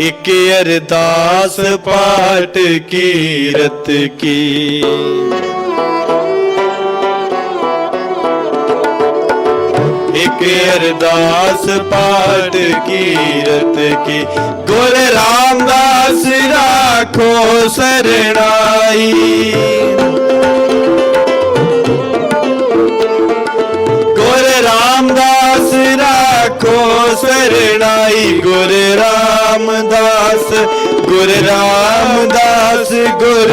ਇਕ ਅਰਦਾਸ ਪਾਠ ਕੀਰਤ ਕੀ। ਇਕ ਅਰਦਾਸ ਪਾਠ ਕੀਰਤ ਕੀ। ਗੁਰ ਰਾਮਦਾਸ ਰਾਖੋ ਸਰਣਾਈ। ਰਾਖੋ ਸਰਣਾਈ ਗੁਰ ਰਾਮਦਾਸ ਗੁਰ ਰਾਮਦਾਸ ਗੁਰ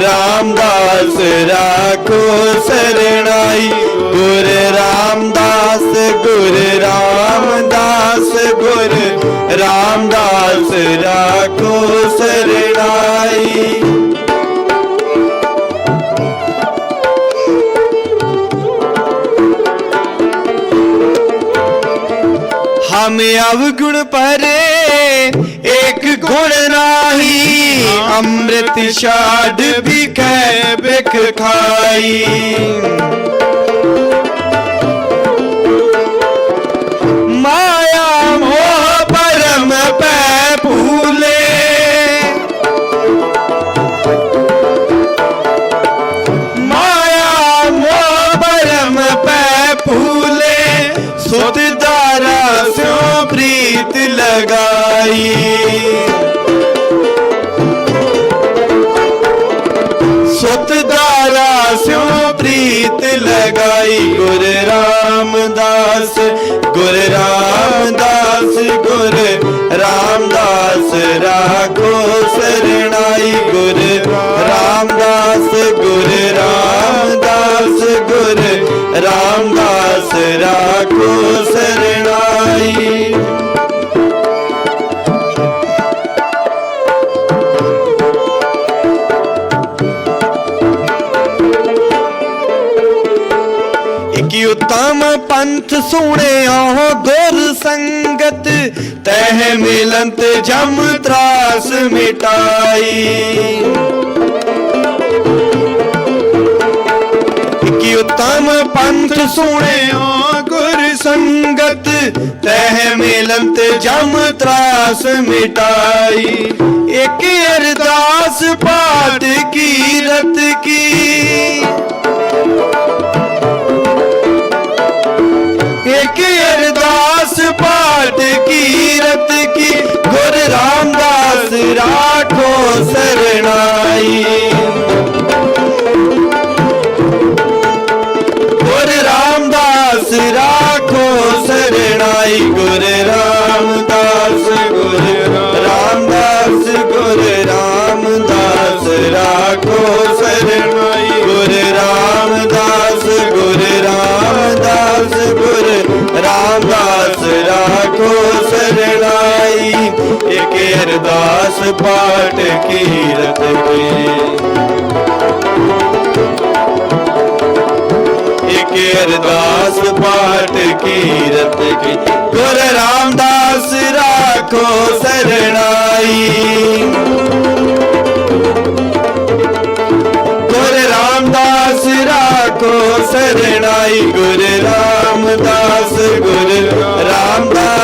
ਰਾਮਦਾਸ, ਰਾਖੋ ਸਰਣਾਈ। ਗੁਰ ਰਾਮਦਾਸ ਗੁਰ ਰਾਮਦਾਸ ਗੁਰ ਰਾਮਦਾਸ, ਰਾਖੋ ਸਰਣਾਈ। ਅਵ ਗੁਣ ਪਰੇ ਇੱਕ ਗੁਣ ਨਾਹੀ ਅੰਮ੍ਰਿਤ ਛਾੜ ਬਿਖੈ ਬਿਖ ਖਾਈ। ਲਗਾਈ। ਸਤ ਦਾਰਾ ਸਿਉ ਪ੍ਰੀਤ ਲਗਾਈ। ਗੁਰ ਰਾਮਦਾਸ ਗੁਰ ਰਾਮਦਾਸ ਗੁਰ ਰਾਮਦਾਸ ਰਾਖੋ ਸਰਣਾਈ। ਗੁਰ ਰਾਮਦਾਸ ਗੁਰ ਰਾਮਦਾਸ ਗੁਰ ਰਾਮਦਾਸ ਰਾਖੋ ਸਰਣਾਈ ਪੰਥ ਸੁਣਿਆ ਗੁਰ ਸੰਗਤ ਤਹਿ ਮਿਲੰਤ ਜਮ ਤਰਾਸ ਮਿਟਾਈ ਇਕ ਉਤਮ ਪੰਥ ਸੁਣਿਆ ਗੁਰ ਸੰਗਤ ਤਹਿ ਮਿਲੰਤ ਜਮ ਤਰਾਸ ਮਿਟਾਈ ਇਕ ਅਰਦਾਸ ਪਾਠ ਕੀਰਤ ਕੀ ਸਰਣਾਈ। ਗੁਰ ਰਾਮਦਾਸ ਰਾਖੋ ਸਰਣਾਈ ਗੁਰ ਰਾਮਦਾਸ ਗੁਰ ਰਾਮਦਾਸ ਗੁਰ ਰਾਮਦਾਸ ਰਾਖੋ ਅਰਦਾਸ ਪਾਠ ਕੀਰਤ ਕੀ ਇਕ ਅਰਦਾਸ ਪਾਠ ਕੀਰਤ ਕੀ ਗੁਰ ਰਾਮਦਾਸ ਰਾਖੋ ਸਰਣਾਈ। ਗੁਰ ਰਾਮਦਾਸ ਰਾਖੋ ਸਰਣਾਈ। ਗੁਰ ਰਾਮਦਾਸ ਗੁਰ ਰਾਮਦਾਸ।